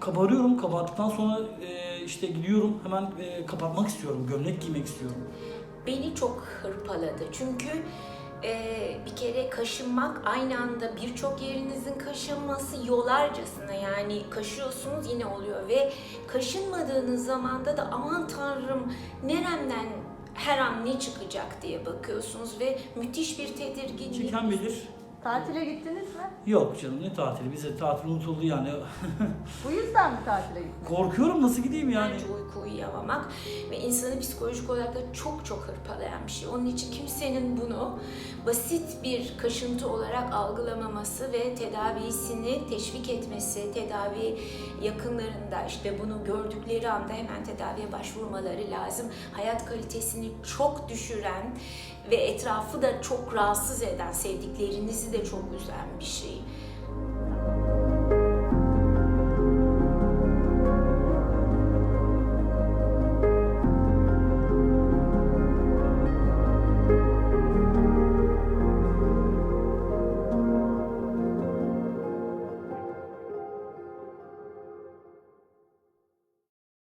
kabarıyorum. Kabardıktan sonra e, işte gidiyorum hemen e, kapatmak istiyorum. Gömlek giymek istiyorum. beni çok hırpaladı. Çünkü e, bir kere kaşınmak aynı anda birçok yerinizin kaşınması yolarcasına yani kaşıyorsunuz yine oluyor ve kaşınmadığınız zamanda da aman tanrım neremden her an ne çıkacak diye bakıyorsunuz ve müthiş bir tedirginlik. Çeken bilir. Tatile gittiniz mi? Yok canım ne tatili? Bize tatil unutuldu yani. Bu yüzden mi tatile gittiniz? Korkuyorum nasıl gideyim yani? Bence uyku uyuyamamak ve insanı psikolojik olarak da çok çok hırpalayan bir şey. Onun için kimsenin bunu basit bir kaşıntı olarak algılamaması ve tedavisini teşvik etmesi, tedavi yakınlarında işte bunu gördükleri anda hemen tedaviye başvurmaları lazım. Hayat kalitesini çok düşüren ve etrafı da çok rahatsız eden, sevdiklerinizi de çok üzen bir şey.